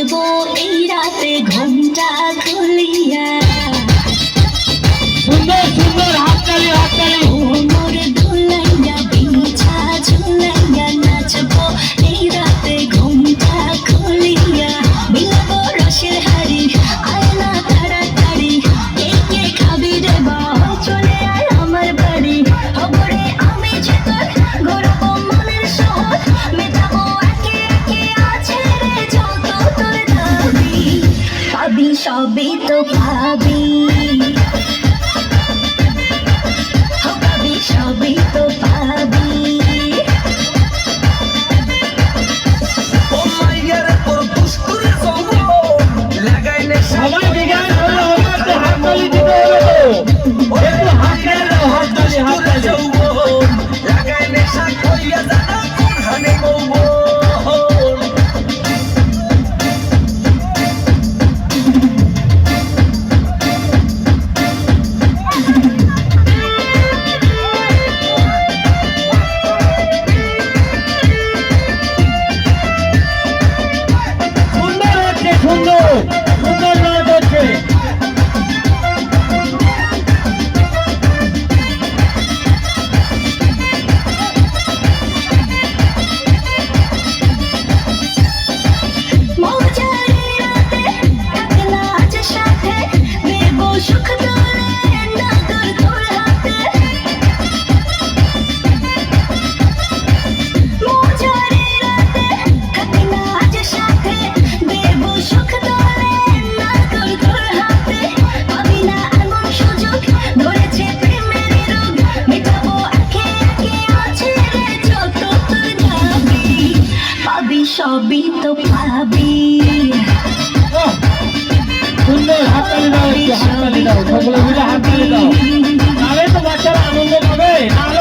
নাচবো এই রাতে ঘণ্টা খুলিয়া। ভাবি সবই তো ভাবি। ভাবি সবই তো ভাবি। লাগাইলে জানা। পাবি তো পাবি। সুন্দর হাততালি দাও হাততালি দাও, সকলে মিলে হাততালি দাও। তাহলে তো বাচ্চারা আনন্দ পাবে, তাহলে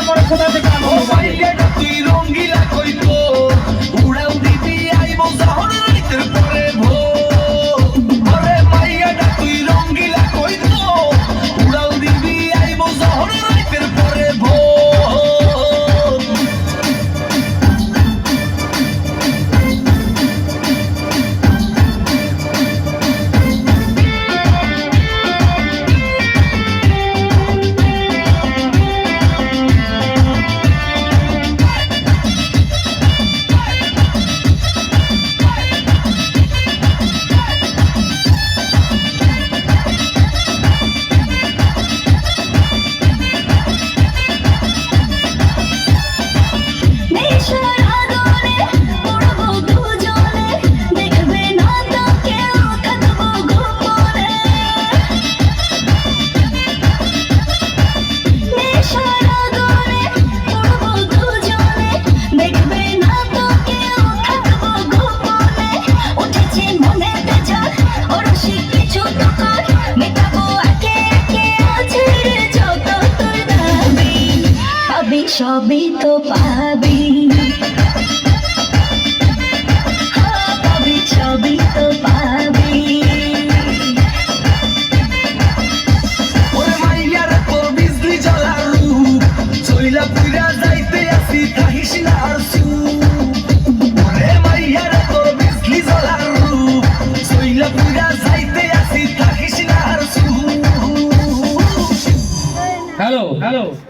সবই তো পাবি।